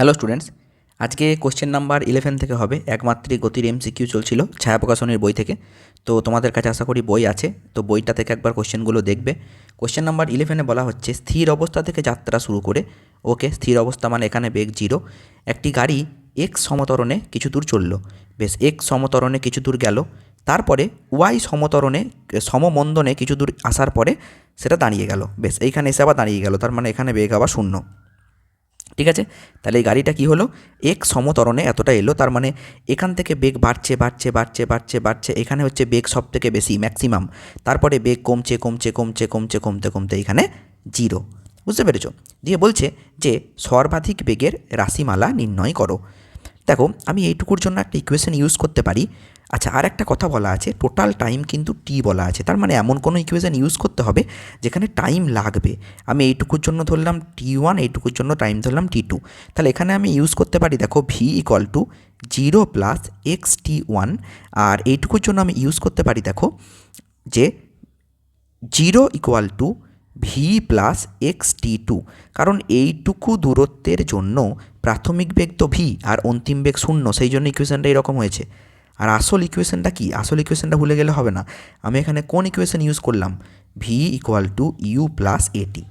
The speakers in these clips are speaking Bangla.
হ্যালো স্টুডেন্টস, আজকে কোশ্চেন নাম্বার ইলেভেন থেকে হবে। একমাত্রিক গতির এমসিকিউ চলছিল ছায়া প্রকাশনের বই থেকে। তো তোমাদের কাছে আশা করি বই আছে, তো বইটা থেকে একবার কোশ্চেনগুলো দেখবে। কোশ্চেন নাম্বার ইলেভেনে বলা হচ্ছে, স্থির অবস্থা থেকে যাত্রা শুরু করে। ওকে স্থির অবস্থা মানে এখানে বেগ জিরো একটি গাড়ি এক্স সমতরণে কিছু দূর চলল। বেশ এক্স সমতরণে কিছু দূর গেল। তারপরে ওয়াই সমতরণে, সমমন্দনে কিছু দূর আসার পরে সেটা দাঁড়িয়ে গেল। বেশ, এইখানে এসে আবার দাঁড়িয়ে গেল। তার মানে এখানে বেগ আবার শূন্য। ঠিক আছে? তাহলে এই গাড়িটা কি হলো? এক সমতরণে এতটা এলো, তার মানে এখান থেকে বেগ বাড়ছে বাড়ছে বাড়ছে বাড়ছে বাড়ছে, এখানে হচ্ছে বেগ সব থেকে বেশি ম্যাক্সিমাম তারপরে বেগ কমছে কমছে কমছে কমছে, কমতে কমতে এখানে জিরো বুঝতে পেরেছ? দিয়ে বলছে যে সর্বাধিক বেগের রাশিমালা নির্ণয় করো। দেখো, আমি এইটুকুর জন্য একটা ইকুয়েশন ইউজ করতে পারি। আচ্ছা আর একটা কথা বলা আছে টোটাল টাইম কিন্তু টি বলা আছে। তার মানে এমন কোনো ইকুয়েশন ইউজ করতে হবে যেখানে টাইম লাগবে। আমি এইটুকুর জন্য ধরলাম টি ওয়ান এইটুকুর জন্য টাইম ধরলাম টি টু তাহলে এখানে আমি ইউজ করতে পারি, দেখো v equal to zero plus x t one আর এইটুকুর জন্য আমি ইউজ করতে পারি, দেখো যে zero equal to v plus x t two কারণ এইটুকু দূরত্বের জন্য প্রাথমিক বেগ তো ভি আর অন্তিম বেগ শূন্য, সেই জন্য ইকুয়েশনটা এরকম হয়েছে। আর আসল ইকুয়েশনটা কি? আসল ইকুয়েশনটা ভুলে গেলে হবে না। আমি এখানে কোন ইকুয়েশন ইউজ করলাম? V equal to u plus a t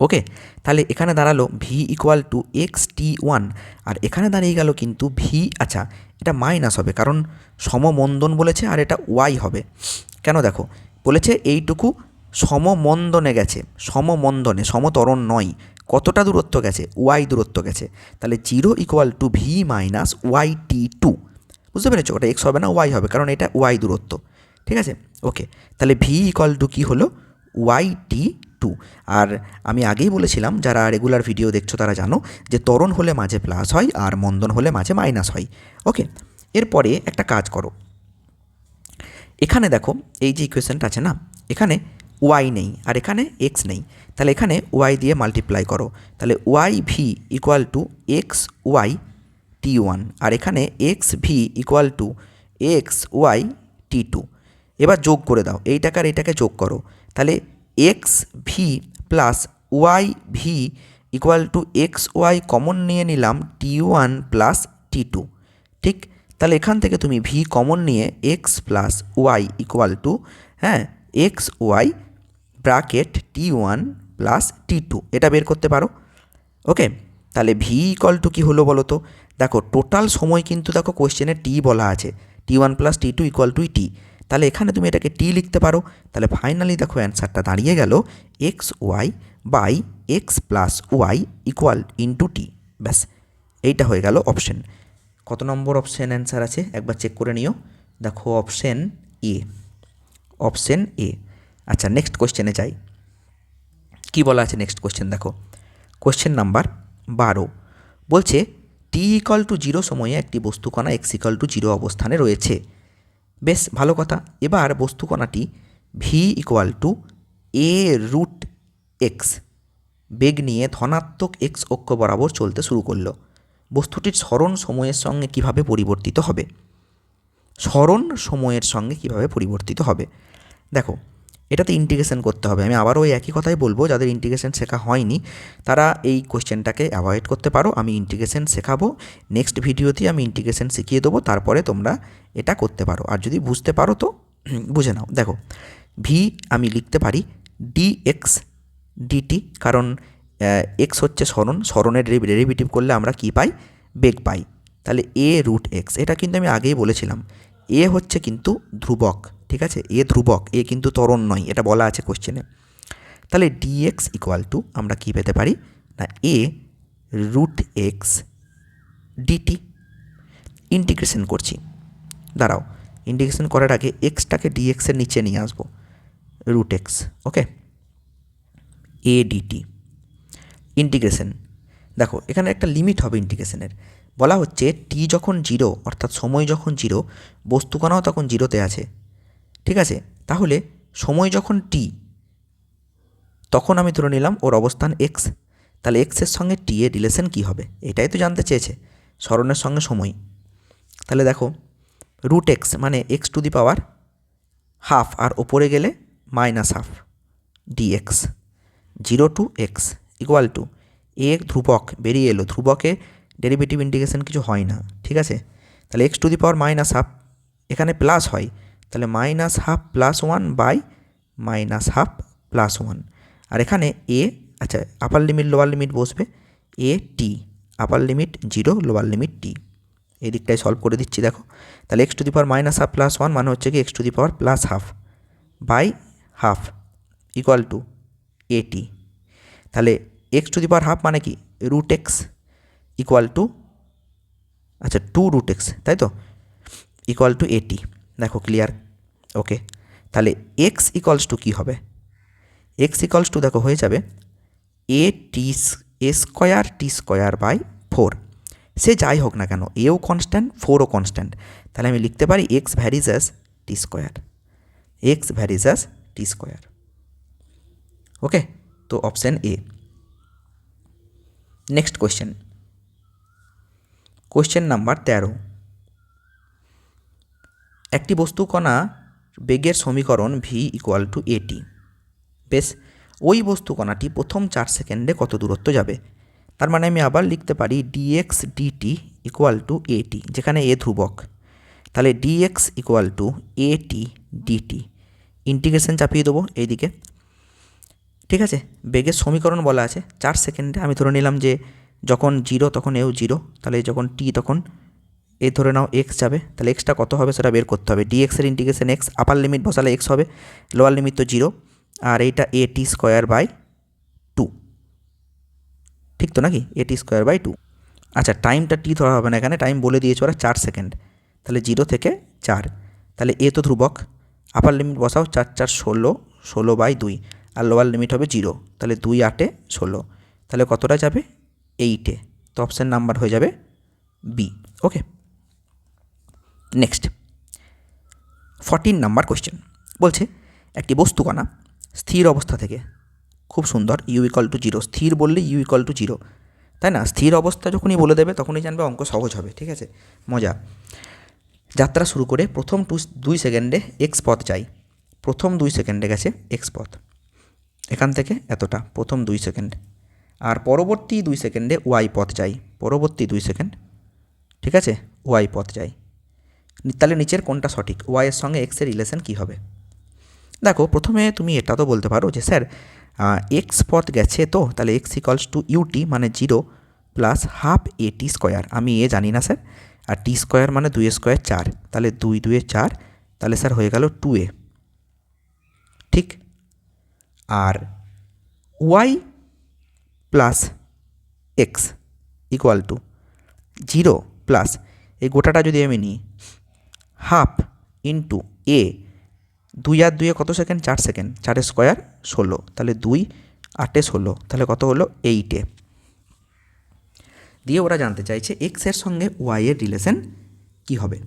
okay তাহলে এখানে দাঁড়াল v equal to x t one আর এখানে দাঁড়িয়ে গেল কিন্তু ভি আচ্ছা এটা মাইনাস হবে, কারণ সমমন্দন বলেছে আর এটা ওয়াই হবে। কেন দেখো? বলেছে এইটুকু সমমন্দনে গেছে, সমমন্দনে, সমতরণ নয়। কতটা দূরত্ব গেছে? ওয়াই দূরত্ব গেছে। তাহলে zero equal to v minus y t two বুঝতে পেরেছ? ওটা এক্স হবে না ওয়াই হবে, কারণ এটা ওয়াই দূরত্ব। ঠিক আছে? ওকে তাহলে ভি ইকুয়াল টু কী হলো? ওয়াই টি টু আর আমি আগেই বলেছিলাম, যারা রেগুলার ভিডিও দেখছ, তারা জানো যে ত্বরণ হলে মাঝে প্লাস হয়, আর মন্দন হলে মাঝে মাইনাস হয়। ওকে এরপরে একটা কাজ করো। এখানে দেখো, এই যে ইকুয়েশনটা আছে না, এখানে ওয়াই নেই, আর এখানে এক্স নেই। তাহলে এখানে ওয়াই দিয়ে মাল্টিপ্লাই করো। তাহলে y v equal to x y t one আর এখানে x v equal to x y t two এবার যোগ করে দাও, এইটাকে আর এটাকে যোগ করো। তাহলে x v plus y v equal to x y common নিয়ে নিলাম t one plus t two ঠিক? তাহলে এখান থেকে তুমি ভি কমন নিয়ে x plus y equal to হ্যাঁ x y bracket t one plus t two এটা বের করতে পারো। ওকে তাহলে ভি ইকল টু কী হলো বলো তো? দেখো টোটাল সময় কিন্তু দেখো কোয়েশ্চেনে টি বলা আছে। T one plus t two equal to t তাহলে এখানে তুমি এটাকে টি লিখতে পারো। তাহলে ফাইনালি দেখো অ্যান্সারটা দাঁড়িয়ে গেল x y by x plus y equal into t ব্যাস, এইটা হয়ে গেল অপশন কত নম্বর অপশন অ্যান্সার আছে? একবার চেক করে নিও। দেখো অপশন এ অপশন এ আচ্ছা নেক্সট কোশ্চেনে যাই। কী বলা আছে নেক্সট কোশ্চেন দেখো কোয়েশ্চেন নাম্বার বারো। বলছে টি ইকাল টু জিরো সময়ে একটি বস্তুকণা এক্স ইকাল টু জিরো অবস্থানে রয়েছে। বেশ, ভালো কথা। এবার বস্তুকণাটি v equal to a root x বেগ নিয়ে ধনাত্মক এক্স অক্ষ বরাবর চলতে শুরু করল। বস্তুটির স্মরণ সময়ের সঙ্গে কীভাবে পরিবর্তিত হবে? স্মরণ সময়ের সঙ্গে কীভাবে পরিবর্তিত হবে? দেখো এটাতে ইন্টিগ্রেশন করতে হবে। আমি আবারও ওই একই কথাই বলব, যাদের ইন্টিগ্রেশন শেখা হয়নি, তারা এই কোশ্চেনটাকে অ্যাভয়েড করতে পারো। আমি ইন্টিগ্রেশন শেখাবো নেক্সট ভিডিওতে আমি ইন্টিগ্রেশন শিখিয়ে দেবো, তারপরে তোমরা এটা করতে পারো। আর যদি বুঝতে পারো তো, বুঝে নাও। দেখো ভি আমি লিখতে পারি ডি এক্স ডিটি কারণ এক্স হচ্ছে স্মরণ। স্মরণের ডেরিভেটিভ করলে আমরা কি পাই? বেগ পাই। তাহলে এ রুট এক্স এটা কিন্তু আমি আগেই বলেছিলাম। এ হচ্ছে কিন্তু ধ্রুবক। ঠিক আছে? এ ধ্রুবক, এ কিন্তু ত্বরণ নয়, এটা বলা আছে কোশ্চেনে তাহলে ডিএক্স ইকুয়াল টু আমরা কী পেতে পারি? না a root x dt integration করছি। দাঁড়াও ইন্টিগ্রেশন করার আগে এক্সটাকে ডিএক্সের নিচে নিয়ে আসব root x okay a dt integration দেখো, এখানে একটা লিমিট হবে ইন্টিগ্রেশনের বলা হচ্ছে টি যখন জিরো অর্থাৎ সময় যখন জিরো বস্তুকণাও তখন জিরোতে আছে। ঠিক আছে? তাহলে সময় যখন টি তখন আমি ধরে নিলাম ওর অবস্থান এক্স তাহলে এক্সের সঙ্গে টি এর রিলেশন কী হবে? এটাই তো জানতে চেয়েছে। স্মরণের সঙ্গে সময়। তাহলে দেখো রুট এক্স মানে x to the power half আর ওপরে গেলে minus half d x zero to x equal to a ধ্রুবক বেরিয়ে এলো। ধ্রুবকে ডেরিভেটিভ ইন্টিগ্রেশন কিছু হয় না। ঠিক আছে? তাহলে x to the power minus half এখানে প্লাস হয়। তাহলে minus half plus one by minus half plus one আর এখানে এ আচ্ছা আপার লিমিট লোয়ার লিমিট বসবে। A t upper limit zero lower limit t এই দিকটাই সলভ করে দিচ্ছি, দেখো। তাহলে x to the power minus half plus one মানে হচ্ছে কি x to the power plus half by half equal to a t তাহলে x to the power half মানে কি? রুট এক্স ইকুয়াল টু আচ্ছা টু রুট এক্স তাই তো? ইকুয়াল টু এটি দেখো ক্লিয়ার ওকে তাহলে এক্স ইকলস টু কী হবে? এক্স ইকলস টু দেখো হয়ে যাবে a t a square t square by four সে যাই হোক না কেন এও কনস্ট্যান্ট ফোরও কনস্ট্যান্ট তাহলে আমি লিখতে পারি x varies as t square x varies as t square okay তো option a next question question number তেরো. একটি বস্তু কণা বেগের সমীকরণ ভি ইকুয়াল টু এটি বেশ, ওই বস্তু কণাটি প্রথম চার সেকেন্ডে কত দূরত্ব যাবে? তার মানে আমি আবার লিখতে পারি ডিএক্স ডিটি ইকুয়াল টু এটি যেখানে এ ধ্রুবক। তাহলে dx equal to a t dt integration চাপিয়ে দেবো এইদিকে। ঠিক আছে? বেগের সমীকরণ বলা আছে। চার সেকেন্ডে আমি ধরে নিলাম যে যখন জিরো তখন এও জিরো তাহলে যখন টি তখন এ ধরে নাও এক্স যাবে, তাহলে এক্সটা কত হবে সেটা বের করতে হবে। ডিএক্সের ইন্টিগ্রেশন এক্স আপার লিমিট বসালে এক্স হবে লোয়ার লিমিট তো জিরো আর এইটা a t square by two ঠিক তো নাকি? A t square by two আচ্ছা টাইমটা টি ধরা হবে না এখানে টাইম বলে দিয়েছে ওরা চার সেকেন্ড তাহলে জিরো থেকে চার। তাহলে এ তো ধ্রুবক আপার লিমিট বসাও, চার চার, ষোলো ষোলো বাই দুই, আর লোয়ার লিমিট হবে জিরো তাহলে দুই, আটে, ষোলো। তাহলে কতটা যাবে? এইটে তো অপশান নাম্বার হয়ে যাবে b okay next fourteen number question বলছে, একটি বস্তু কণা স্থির অবস্থা থেকে খুব সুন্দর ইউ ইকাল টু জিরো স্থির বললে ইউ ইকাল টু জিরো তাই না? স্থির অবস্থা যখনই বলে দেবে, তখনই জানবে অঙ্ক সহজ হবে, ঠিক আছে? মজা। যাত্রা শুরু করে প্রথম টু, দুই সেকেন্ডে এক্স পথ যাই প্রথম দুই সেকেন্ডে গেছে এক্স পথ। এখান থেকে এতটা, প্রথম দুই সেকেন্ড আর পরবর্তী দুই সেকেন্ডে ওয়াই পথ যাই পরবর্তী দুই সেকেন্ড ঠিক আছে? ওয়াই পথ যাই তাহলে নিচের কোনটা সঠিক? ওয়াইয়ের সঙ্গে এক্সের রিলেশন কী হবে? দেখো, প্রথমে তুমি এটা তো বলতে পারো যে, স্যার এক্স পথ গেছে তো, তাহলে x equals to u t মানে zero plus half a t square আমি এ জানি না, স্যার। আর টি স্কোয়ার মানে দুই স্কোয়ার চার। তাহলে দুই দুয়ে চার, তাহলে, স্যার, হয়ে গেল টু এ ঠিক? আর y plus x equal to zero plus এই গোটাটা যদি আমি নিই হাফ ইন্টু এ, দুই আর দুইয়ে কত সেকেন্ড? চার সেকেন্ড। চারের স্কোয়ার ষোলো। তাহলে দুই, আটে ষোলো। তাহলে কত হলো? এইটে। দিয়ে ওরা জানতে চাইছে এক্সের সঙ্গে ওয়াইয়ের রিলেশন কী হবে।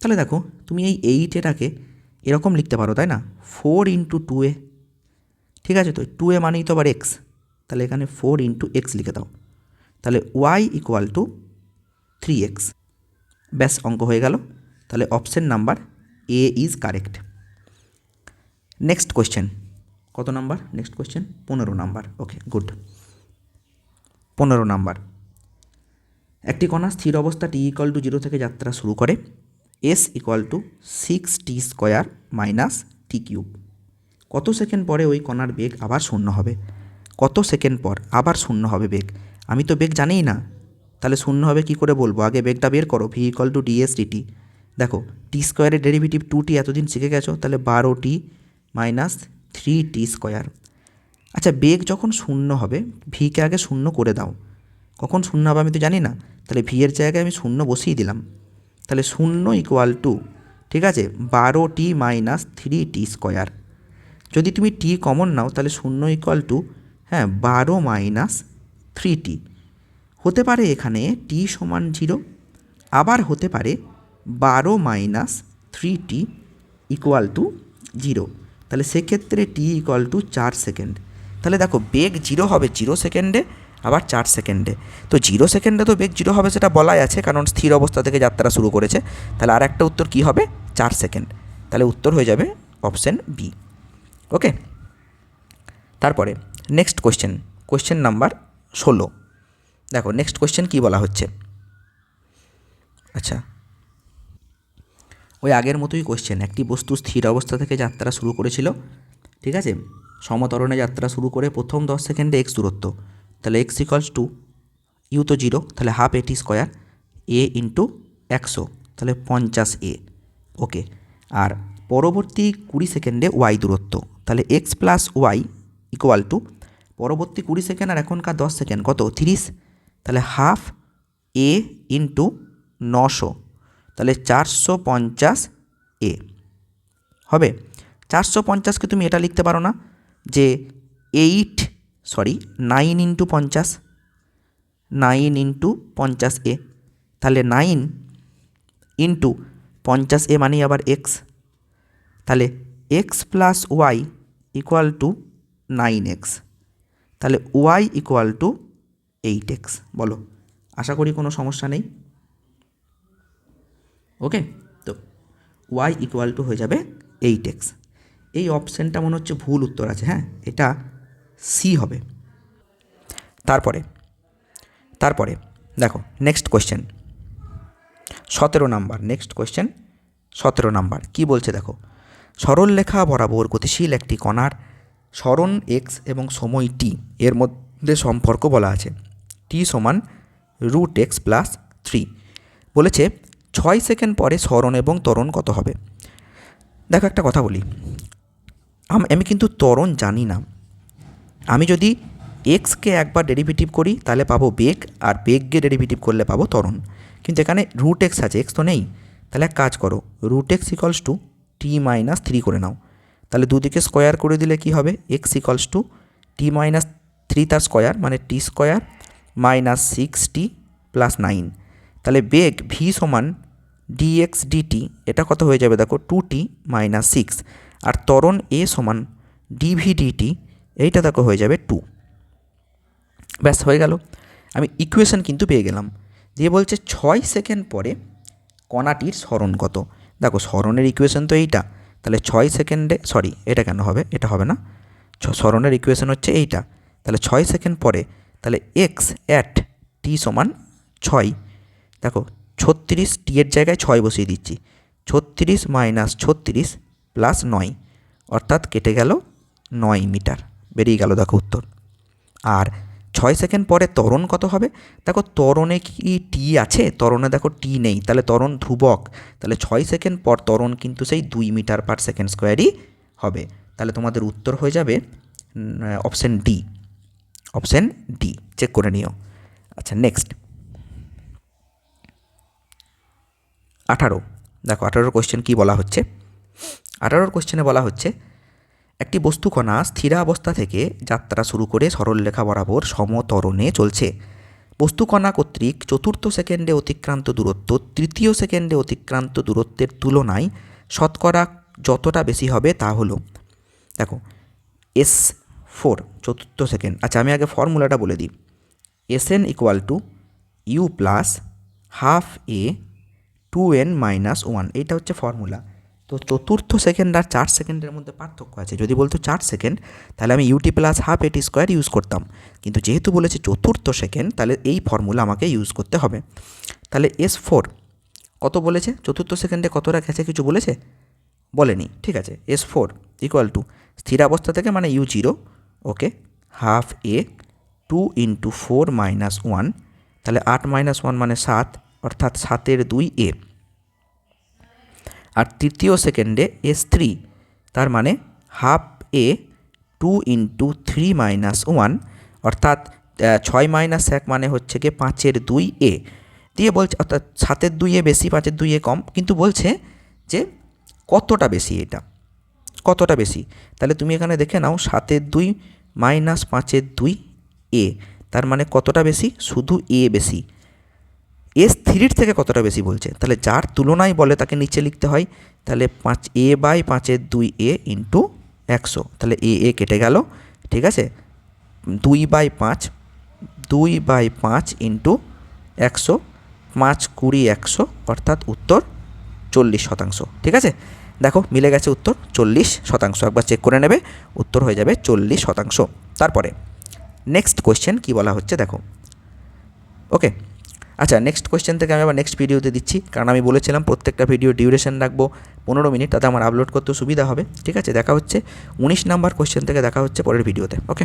তাহলে দেখো, তুমি এই এইটেটাকে এরকম লিখতে পারো, তাই না? ফোর ইন্টু টু এ ঠিক আছে তো? টু এ মানেই তো আবার এক্স তাহলে এখানে ফোর ইন্টু এক্স লিখে দাও। তাহলে y equal to three x ব্যাস, অঙ্ক হয়ে গেল। তাহলে option number a is correct next question কত নাম্বার নেক্সট কোয়েশ্চেন পনেরো নাম্বার ওকে গুড পনেরো নাম্বার একটি কণা স্থির অবস্থা টি ইকুয়াল টু জিরো থেকে যাত্রা শুরু করে। S equal to six t square minus t cube কত সেকেন্ড পরে ওই কণার বেগ আবার শূন্য হবে? কত সেকেন্ড পর আবার শূন্য হবে বেগ? আমি তো বেগ জানিই না। তাহলে শূন্য হবে কী করে বলব? আগে বেগটা বের করো। V equal to ds dt দেখো টি স্কোয়ারের ডেরিভেটিভ টু টি এতদিন শিখে গেছো, তাহলে বারো t minus three t square আচ্ছা বেগ যখন শূন্য হবে ভিকে আগে শূন্য করে দাও। কখন শূন্য হবে আমি তো জানি না, তাহলে ভি এর জায়গায় আমি শূন্য বসিয়ে দিলাম। তাহলে শূন্য ইকুয়াল টু ঠিক আছে, বারো t minus three t square যদি তুমি টি কমন নাও, তাহলে শূন্য ইকুয়াল টু হ্যাঁ বারো মাইনাস থ্রি টি হতে পারে এখানে টি সমান জিরো আবার হতে পারে বারো minus three t equal to zero তাহলে সেক্ষেত্রে টি ইকুয়াল টু চার সেকেন্ড তাহলে দেখো, বেগ জিরো হবে জিরো সেকেন্ডে আবার চার সেকেন্ডে তো জিরো সেকেন্ডে তো বেগ জিরো হবে সেটা বলাই আছে, কারণ স্থির অবস্থা থেকে যাত্রা শুরু করেছে। তাহলে আর একটা উত্তর কী হবে? চার সেকেন্ড তাহলে উত্তর হয়ে যাবে অপশান বি ওকে তারপরে নেক্সট কোয়েশ্চেন কোয়েশ্চেন নাম্বার ষোলো। দেখো নেক্সট কোয়েশ্চেন কী বলা হচ্ছে? আচ্ছা ওই আগের মতোই কোশ্চেন একটি বস্তু স্থির অবস্থা থেকে যাত্রা শুরু করেছিল, ঠিক আছে? সমতরণে যাত্রা শুরু করে প্রথম দশ সেকেন্ডে এক্স দূরত্ব। তাহলে এক্স ইকলস টু ইউ তো জিরো তাহলে half a t square a into একশো, তাহলে পঞ্চাশ এ ওকে আর পরবর্তী কুড়ি সেকেন্ডে ওয়াই দূরত্ব, তাহলে x plus y equal to পরবর্তী কুড়ি সেকেন্ড আর এখনকার দশ সেকেন্ড কত? তিরিশ, তাহলে হাফ এ ইন্টু নশো। তাহলে চারশো পঞ্চাশ এ। হবে। চারশো পঞ্চাশকে তুমি এটা লিখতে পারো না যে এইট, সরি, নাইন ইন্টু পঞ্চাশ, নাইন ইন্টু পঞ্চাশ এ। তাহলে নাইন ইন্টু পঞ্চাশ এ মানে আবার এক্স। তাহলে x plus y equal to nine x. তাহলে y equal to eight x. বলো, আশা করি কোনো সমস্যা নেই। ওকে? তো ওয়াই ইকুয়াল টু হয়ে যাবে এইট এক্স এই অপশানটা মনে হচ্ছে ভুল উত্তর আছে হ্যাঁ? এটা সি হবে। তারপরে তারপরে, দেখো নেক্সট কোয়েশ্চেন সতেরো নাম্বার নেক্সট কোয়েশ্চেন সতেরো নাম্বার। কি বলছে দেখো? সরল লেখা বরাবর গতিশীল একটি কণার সরণ এক্স এবং সময় টি এর মধ্যে সম্পর্ক বলা আছে। টি সমান রুট এক্স প্লাস থ্রি বলেছে ছয় সেকেন্ড পরে স্মরণ এবং ত্বরণ কত হবে? দেখো একটা কথা বলি। আম- কিন্তু ত্বরণ জানি না। আমি যদি এক্সকে একবার ডেরিভেটিভ করি, তাহলে পাবো বেগ, আর বেগকে ডেরিভেটিভ করলে পাবো ত্বরণ। কিন্তু এখানে রুট এক্স আছে এক্স তো নেই। তাহলে এক কাজ করো root x equals to t minus three করে নাও। তাহলে দুদিকে স্কোয়ার করে দিলে কি হবে? X equals to t minus three তার স্কোয়ার মানে t square minus six t plus nine তাহলে বেগ ভি সমান ডিএক্স ডিটি এটা কত হয়ে যাবে দেখো টু টি মাইনাস সিক্স আর ত্বরণ এ সমান ডিভি ডিটি এইটা দেখো হয়ে যাবে টু ব্যাস, হয়ে গেল। আমি ইকুয়েশন কিন্তু পেয়ে গেলাম দিয়ে বলছে ছয় সেকেন্ড পরে কণাটির স্মরণ কত। দেখো, স্মরণের ইকুয়েশন তো এইটা, তাহলে ছয় সেকেন্ডে সরি এটা কেন হবে? এটা হবে না। স্মরণের ইকুয়েশন হচ্ছে এইটা। তাহলে ছয় সেকেন্ড পরে, তাহলে এক্স অ্যাট টি সমান ছয় দেখো, ছত্রিশ টি এর জায়গায় ছয় বসিয়ে দিচ্ছি। ছত্রিশ মাইনাস ছত্রিশ প্লাস নয়, অর্থাৎ কেটে গেল নয় মিটার। বেরিয়ে গেল দেখো উত্তর। আর ছয় সেকেন্ড পরে ত্বরণ কত হবে? দেখো, ত্বরণে কি টি আছে? ত্বরণে দেখো টি নেই, তাহলে ত্বরণ ধ্রুবক। তাহলে ছয় সেকেন্ড পর ত্বরণ কিন্তু সেই দুই মিটার পার সেকেন্ড স্কোয়ারই হবে। তাহলে তোমাদের উত্তর হয়ে যাবে option d. Option d check করে নিও। আচ্ছা নেক্সট আঠারো। দেখো, আঠারোর কোয়েশ্চেন কী বলা হচ্ছে? আঠারোর কোয়েশ্চেনে বলা হচ্ছে, একটি বস্তুকণা স্থিরাবস্থা থেকে যাত্রা শুরু করে সরলরেখা বরাবর সমতরণে চলছে। বস্তুকণা কর্তৃক চতুর্থ সেকেন্ডে অতিক্রান্ত দূরত্ব তৃতীয় সেকেন্ডে অতিক্রান্ত দূরত্বের তুলনায় শতকরা যতটা বেশি হবে তা হলো, দেখো এস ফোর চতুর্থ সেকেন্ড। আচ্ছা আমি আগে ফর্মুলাটা বলে দিই। S n equal to u plus half a two n minus one এইটা হচ্ছে ফর্মুলা তো চতুর্থ সেকেন্ড আর চার সেকেন্ডের মধ্যে পার্থক্য আছে। যদি বলতো চার সেকেন্ড তাহলে আমি u t plus half a t square use করতাম। কিন্তু যেহেতু বলেছে চতুর্থ সেকেন্ড তাহলে এই ফর্মুলা আমাকে ইউজ করতে হবে। তাহলে এস ফোর কত বলেছে? চতুর্থ সেকেন্ডে কতটা গেছে কিছু বলেছে? বলেনি। ঠিক আছে এস ফোর ইকুয়াল টু স্থিরাবস্থা থেকে মানে u zero okay half a two into four minus one তাহলে আট মাইনাস ওয়ান মানে সাত অর্থাৎ সাতের দুই এ। আর তৃতীয় সেকেন্ডে এস থ্রি তার মানে half a two into three minus one, অর্থাৎ ছয় মাইনাস এক মানে হচ্ছে গিয়ে পাঁচের দুই এ। দিয়ে বলছে, অর্থাৎ সাতের দুই এ বেশি, পাঁচের দুই এ কম, কিন্তু বলছে যে কতটা বেশি এটা? কতটা বেশি? তাহলে তুমি এখানে দেখে নাও, সাতের দুই মাইনাস পাঁচের দুই এ, তার মানে কতটা বেশি? শুধু এ বেশি। এস থ্রির থেকে কতটা বেশি বলছে? তাহলে যার তুলনায় বলে তাকে নিচে লিখতে হয়, তাহলে পাঁচ এ বাই পাঁচের দুই এ ইন্টু একশো। তাহলে এ এ কেটে গেল, ঠিক আছে? দুই বাই পাঁচ, দুই বাই পাঁচ ইন্টু একশো, পাঁচ কুড়ি একশো, অর্থাৎ উত্তর চল্লিশ শতাংশ, ঠিক আছে? দেখো, মিলে গেছে উত্তর চল্লিশ শতাংশ, একবার চেক করে নেবে, উত্তর হয়ে যাবে চল্লিশ শতাংশ। তারপরে নেক্সট কোয়েশ্চেন কি বলা হচ্ছে দেখো? ওকে আচ্ছা নেক্সট কোয়েশ্চেন থেকে আমি আবার নেক্সট ভিডিওতে দিচ্ছি। কারণ আমি বলেছিলাম প্রত্যেকটা ভিডিও ডিউরেশন রাখব পনেরো মিনিট, তাতে আমার আপলোড করতে সুবিধা হবে। ঠিক আছে, দেখা হচ্ছে। উনিশ নাম্বার কোয়েশ্চেন থেকে দেখা হচ্ছে পরের ভিডিওতে ওকে